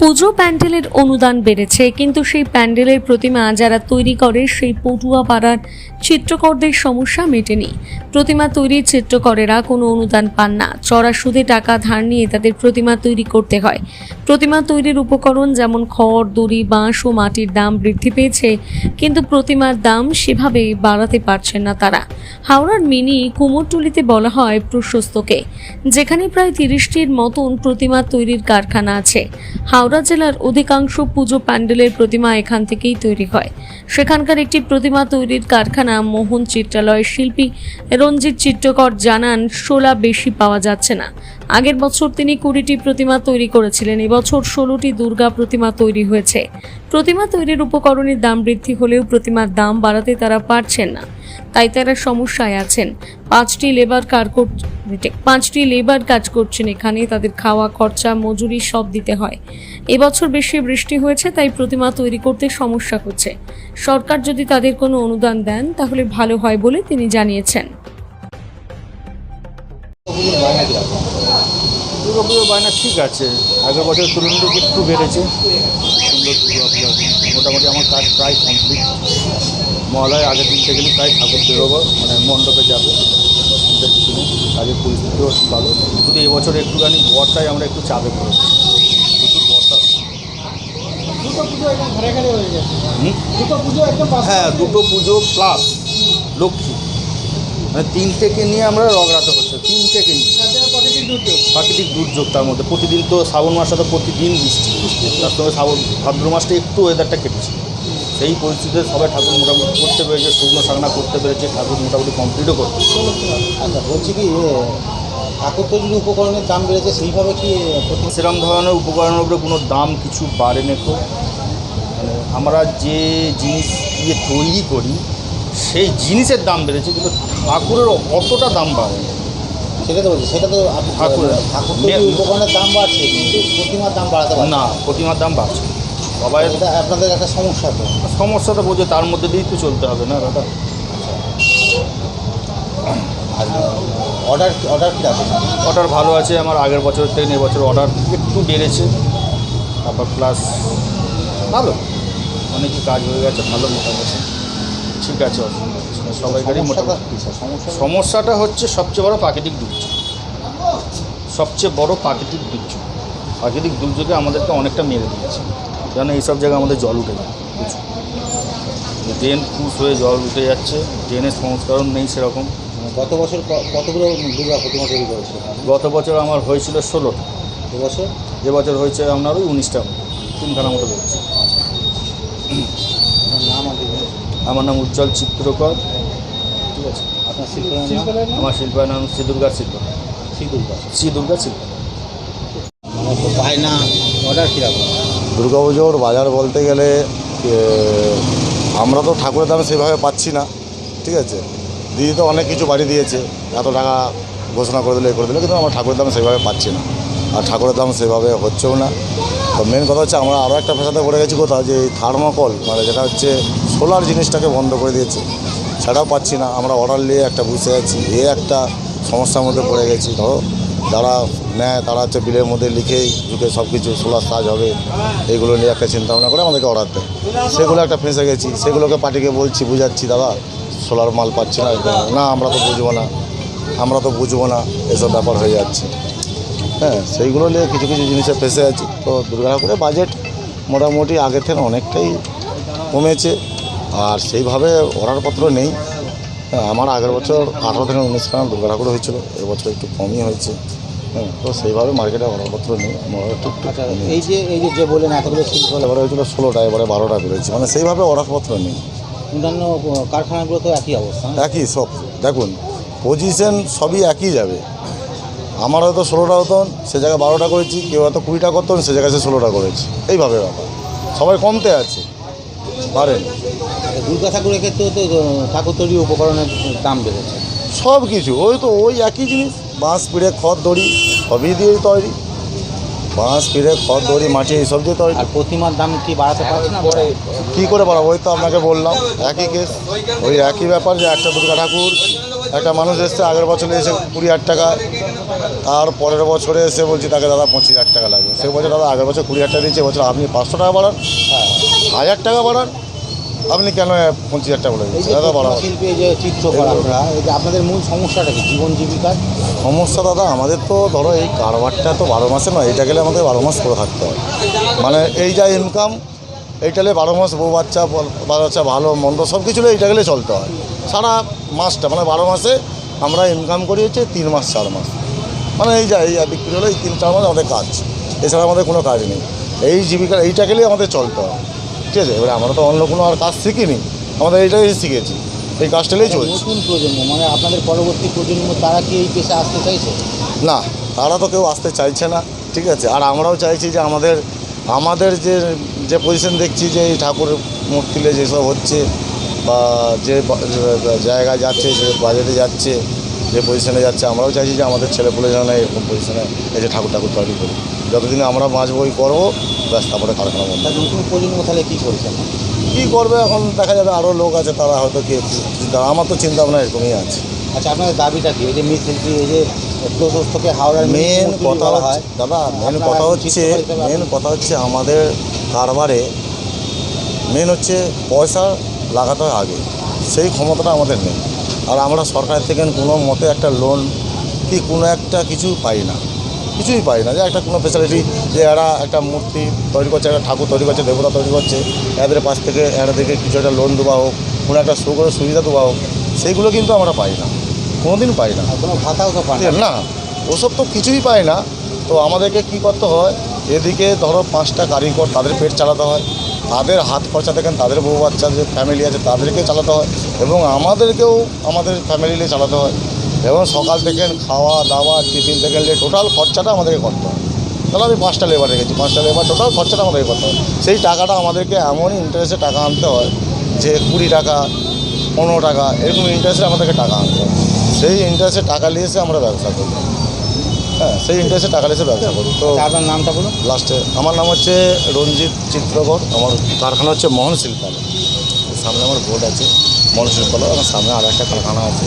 পুজো প্যান্ডেলের অনুদান বেড়েছে, কিন্তু সেই প্যান্ডেলের প্রতিমা যারা তৈরি করে সেই পটুয়া পাড়ার চিত্রকরদের সমস্যা মেটেনি। প্রতিমা তৈরির চিত্রকরেরা কোনো অনুদান পান না। চড়া সুদে টাকা ধার নিয়ে তাদের প্রতিমা তৈরি করতে হয়। প্রতিমা তৈরির উপকরণ যেমন খড়, দড়ি, বাঁশ ও মাটির দাম বৃদ্ধি পেয়েছে, কিন্তু প্রতিমার দাম সেভাবে বাড়াতে পারছেন না তারা। হাওড়ার মিনি কুমোরটুলিতে বলা হয় প্রশস্তকে, যেখানে প্রায় তিরিশটির মতন প্রতিমা তৈরির কারখানা আছে। হাওড়া জেলার অধিকাংশ পুজো প্যান্ডেলের প্রতিমা এখান থেকেই তৈরি হয়। সেখানকার একটি প্রতিমা তৈরির কারখানা মোহন চিত্রালয়ের শিল্পী রঞ্জিত চিত্রকর জানান, শোলা বেশি পাওয়া যাচ্ছে না। আগের বছর তিনি কুড়িটি প্রতিমা তৈরি করেছিলেন, এবছর ষোলোটি দুর্গা প্রতিমা তৈরি হয়েছে। প্রতিমা তৈরির উপকরণের দাম বৃদ্ধি হলেও প্রতিমার দাম বাড়াতে তারা পারছেন না। তাই তারা সমস্যায় আছেন। পাঁচটি লেবার কার পাঁচটি লেবার কাজ করছেন এখানে, তাদের খাওয়া, খরচা, মজুরি সব দিতে হয়। এবছর বেশি বৃষ্টি হয়েছে, তাই প্রতিমা তৈরি করতে সমস্যা হচ্ছে। সরকার যদি তাদের কোনো অনুদান দেন, তাহলে ভালো হয় বলে তিনি জানিয়েছেন। বায়না ঠিক আছে। আগের বছরের তুলনায় একটু বেড়েছে। সুন্দর মোটামুটি আমার কাজ প্রায় কমপ্লিট মহালয় আগের দিন থেকে প্রায় ঠাকুর বেরোবো মানে মণ্ডপে যাবে। কাজের পরিস্থিতিও ভালো। শুধু এবছর একটুখানি বর্ষায় আমরা একটু চাপে পড়েছি। প্রচুর বর্ষা? হ্যাঁ দুটো পুজো প্লাস লক্ষ্মী। মানে তিনটেকে নিয়ে আমরা রগড়াতে হচ্ছে তিনটেকে নিয়ে। প্রাকৃতিক দুর্যোগ। তার মধ্যে। প্রতিদিন তো শ্রাবণ মাসটা তো প্রতিদিন বৃষ্টি। তার সঙ্গে শ্রাবণ ভাদ্র মাসটা একটু ওয়েদারটা কেটেছে। সেই পরিস্থিতিতে সবাই ঠাকুর মোটামুটি করতে পেরেছে শুকনো সাগনা করতে পেরেছে ঠাকুর মোটামুটি কমপ্লিটও করতে আচ্ছা বলছি কি ঠাকুর তৈরির উপকরণের দাম বেড়েছে সেইভাবে কি সেরকম ধরনের উপকরণের উপরে কোনো দাম কিছু বাড়েনি তো। মানে আমরা যে জিনিস দিয়ে তৈরি করি সেই জিনিসের দাম বেড়েছে কিন্তু ঠাকুরের অতটা দাম বাড়েনি। সেটা তো বলছি সেটা তো ঠাকুরের। ঠাকুর তৈরির উপকরণের দাম বাড়ছে কিন্তু প্রতিমার দাম বাড়াতে না। প্রতিমার দাম বাড়ছে সবাই আপনাদের একটা সমস্যা তো। সমস্যাটা বোঝে তার মধ্যে দিয়েই তো চলতে হবে না দাদা? অর্ডার অর্ডার কী আছে? অর্ডার ভালো আছে আমার আগের বছরের থেকে এবছর অর্ডার একটু বেড়েছে। তারপর প্লাস ভালো। অনেকই কাজ হয়ে গেছে ভালো মোটামুটি। ঠিক আছে। সবাইকারই মোটামুটি সমস্যা সমস্যাটা হচ্ছে সবচেয়ে বড় প্রাকৃতিক দুর্যোগ। সবচেয়ে বড় প্রাকৃতিক দুর্যোগ। প্রাকৃতিক দুর্যোগে আমাদেরকে অনেকটা মেরে দিয়েছে। যেন এইসব জায়গায় আমাদের জল উঠে যায়। ড্রেন ফুস হয়ে জল উঠে যাচ্ছে ড্রেনের সংস্করণ নেই সেরকম। মানে গত বছর কতগুলো দুর্গা প্রতিমা তৈরি করেছিল গত বছর আমার হয়েছিল ষোলোটা এবছর এবছর হয়েছে আপনার ওই উনিশটা মতো তিনখানা মতো বেরোচ্ছে আমার নাম উজ্জ্বল চিত্রকর। ঠিক আছে? আপনার শিল্পের নাম? আমার শিল্পের নাম শ্রী দুর্গা শিল্প। শ্রী দুর্গা। শ্রী দুর্গা শিল্প। মানে তো বায়না অর্ডার কীরকম? দুর্গাপুজোর বাজার বলতে গেলে আমরা তো ঠাকুরের দাম সেভাবে পাচ্ছি না, ঠিক আছে? দিদি তো অনেক কিছু বাড়ি দিয়েছে, এত টাকা ঘোষণা করে দিলে করে দিলে, কিন্তু আমরা ঠাকুরের দাম সেভাবে পাচ্ছি না। আর ঠাকুরের দাম সেভাবে হচ্ছেও না। তো মেন কথা হচ্ছে, আমরা আরও একটা পেশাতে পড়ে গেছি কোথাও, যে এই থার্মোকল মানে যেটা হচ্ছে সোলার জিনিসটাকে বন্ধ করে দিয়েছে। সেটাও পাচ্ছি না, আমরা অর্ডার নিয়ে একটা বুঝতে যাচ্ছি এ একটা সমস্যার মধ্যে পড়ে গেছি। ধরো যারা নেয়, তারা হচ্ছে বিলের মধ্যে লিখেই ঢুকে সব কিছু সোলার সাজ হবে, এইগুলো নিয়ে একটা চিন্তা ভাবনা করে আমাদেরকে অর্ডার দেয়। সেগুলো একটা ফেঁসে গেছি। সেগুলোকে পার্টিকে বলছি, বুঝাচ্ছি দাদা, সোলার মাল পাচ্ছি না। না, আমরা তো বুঝব না। আমরা তো বুঝব না। এসব ব্যাপার হয়ে যাচ্ছে। হ্যাঁ সেইগুলো নিয়ে কিছু কিছু জিনিসে ফেসে আছি। তো দুর্গা ঠাকুরের বাজেট মোটামুটি আগের থেকে অনেকটাই কমেছে। আর সেইভাবে অর্ডারপত্র নেই। হ্যাঁ আমার আগের বছর আঠারো থেকে উনিশ খানা দুর্গা ঠাকুর হয়েছিল এবছর একটু কমই হয়েছে। হ্যাঁ তো সেইভাবে মার্কেটে অর্ডারপত্র নেই একটু আচ্ছা এই যে এই যে যে বললেন এতগুলো শিল্প এবারে হয়েছিল ষোলোটা এবারে বারোটা করেছি মানে সেইভাবে অর্ডারপত্র নেই। অন্যান্য কারখানাগুলো তো একই অবস্থা। একই সব দেখুন পজিশন সবই একই যাবে। আমার হয়তো ষোলোটা হতন সে জায়গায় বারোটা করেছি কেউ হয়তো কুড়িটা করতেন সে জায়গায় সে ষোলোটা করেছি। এইভাবে ব্যাপার। সবাই কমতে আছে। পারেন আচ্ছা, দুর্গা ঠাকুরের ক্ষেত্রেও তো ঠাকুর তৈরি উপকরণের দাম বেড়েছে। সব কিছু ওই তো ওই একই জিনিস। বাঁশ পিড়ে খড় দড়ি সবই দিয়েই তৈরি। বাঁশ পিড়ে খড় দড়ি মাটি এইসব দিয়ে তৈরি। আর প্রতিমার দাম কি বাড়াতে পারছে না? কী করে পারাবো ওই তো আপনাকে বললাম। একই কেস ওই একই ব্যাপার যে একটা দুর্গা ঠাকুর একটা মানুষ এসছে আগের বছর এসে কুড়ি হাজার টাকা তার পরের বছরে এসে বলছি তাকে দাদা পঁচিশ হাজার টাকা লাগবে। সে বছর দাদা আগের বছর কুড়ি হাজার টাকা দিয়েছে বছর আপনি পাঁচশো টাকা বাড়ান। হাজার টাকা বাড়ান। আপনি কেন পঞ্চাশ হাজার টাকা বলে দাদা বাড়ান। শিল্পী এই যে যে আপনাদের মূল সমস্যাটা কি? জীবন জীবিকার? সমস্যা দাদা আমাদের তো ধরো এই কারবারটা তো বারো মাসে নয় এটা গেলে আমাদের বারো মাস করে থাকতে হয়। মানে এই যা ইনকাম এইটালে বারো মাস বউ বাচ্চা বাচ্চা ভালো মন্দ সব কিছু এইটা গেলে চলতে হয়। সারা মাসটা মানে বারো মাসে আমরা ইনকাম করি হচ্ছে তিন মাস চার মাস। মানে এই যা এই বিক্রি হলো এই তিন চার মাস আমাদের কাজ। এছাড়া আমাদের কোনো কাজ নেই। এই জীবিকা এইটা গেলেই আমাদের চলতে হয়। ঠিক আছে? এবারে আমরা তো অন্য কোনো আর কাজ শিখিনি। আমাদের এইটাই শিখেছি। এই কাজটালেই চলছে। নতুন প্রজন্ম মানে আপনাদের পরবর্তী প্রজন্ম তারা কি এই পেশা আসতে চাইছে? না তারা তো কেউ আসতে চাইছে না ঠিক আছে? আর আমরাও চাইছি যে আমাদের আমাদের যে যে পজিশন দেখছি যে এই ঠাকুর মূর্তিলে যেসব হচ্ছে বা যে বা- যে জায়গায় যাচ্ছে যে বাজেটে যাচ্ছে যে পজিশনে যাচ্ছে আমরাও চাইছি যে আমাদের ছেলেপুলে যেন এরকম পজিশনে এই যে ঠাকুর ঠাকুর তৈরি করি যতদিন আমরা মাছ বই করব ব্যাস তারপরে কারখানা বন্ধ। নতুন প্রজন্ম তাহলে কী করছেন কী করবে এখন দেখা যাবে আরও লোক আছে তারা হয়তো কি আমার তো চিন্তা ভাবনা এরকমই আছে। আচ্ছা আপনাদের দাবিটা কি? এই যে মৃৎশিল্পী এই যে প্রশস্তকে হাওড়ার মেন কথা হয় দাদা মেন কথা হচ্ছে মেন কথা হচ্ছে আমাদের কারবারে মেন হচ্ছে পয়সা লাগাতে হয় আগে। সেই ক্ষমতাটা আমাদের নেই। আর আমরা সরকার থেকে কোনো মতে একটা লোন কি কোনো একটা কিছু পাই না। কিছুই পাই না। যে একটা কোনো ফেসিলিটি যে এরা একটা মূর্তি তৈরি করছে একটা ঠাকুর তৈরি করছে দেবতা তৈরি করছে এদের পাশ থেকে এরা থেকে কিছু একটা লোন দেওয়া হোক কোনো একটা শো করে সুবিধা দেওয়া হোক সেইগুলো কিন্তু আমরা পাই না। কোনোদিন পাই না। কোনো ভাতাও তো আছে? না। ওসব তো কিছুই পায় না। তো আমাদেরকে কি করতে হয়? এদিকে ধরো পাঁচটা কারিগর তাদের পেট চালাতে হয়। তাদের হাত খরচা দেখেন, তাদের বউ বাচ্চা, যে ফ্যামিলি আছে তাদেরকে চালাতে হয় এবং আমাদেরকেও আমাদের ফ্যামিলি নিয়ে চালাতে হয়। এবং সকাল থেকে খাওয়া দাওয়া টিফিন থেকে নিয়ে টোটাল খরচাটা আমাদেরকে করতে হয়। তাহলে আমি পাঁচটা লেবার রেখেছি, পাঁচটা লেবার টোটাল খরচাটা আমাদেরকে করতে হয়। সেই টাকাটা আমাদেরকে এমনই ইন্টারেস্টে টাকা আনতে হয় যে কুড়ি টাকা, পনেরো টাকা, এরকম ইন্টারেস্টে আমাদেরকে টাকা আনতে হয়। সেই ইন্টারেস্টে টাকা নিয়ে এসে আমরা ব্যবসা করি। হ্যাঁ সেই ইন্টারেস্টে টাকা লেসে ব্যবসা করি। তো আচ্ছা, আপনার নামটা বলুন। লাস্টে আমার নাম হচ্ছে রঞ্জিত চিত্রকর আমার কারখানা হচ্ছে মোহন শিল্পালয় সামনে আমার বোর্ড আছে মোহন শিল্পালয় আমার সামনে আর একটা কারখানা আছে।